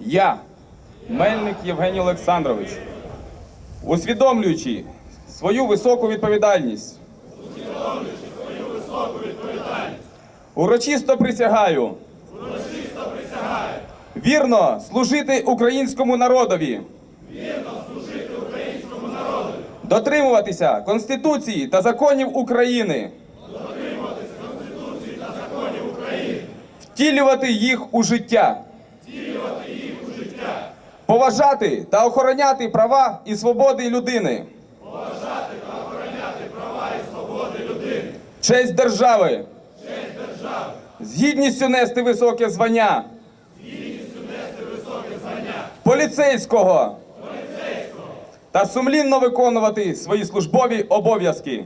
Я, Мельник Євгеній Олександрович, усвідомлюючи свою високу відповідальність, урочисто присягаю, вірно служити українському народові, дотримуватися Конституції та законів України, втілювати їх у життя. Поважати та охороняти права і свободи людини. Поважати та охороняти права і свободи людини. Честь держави. Честь держави. З гідністю нести високе звання. Поліцейського. Поліцейського. Та сумлінно виконувати свої службові обов'язки.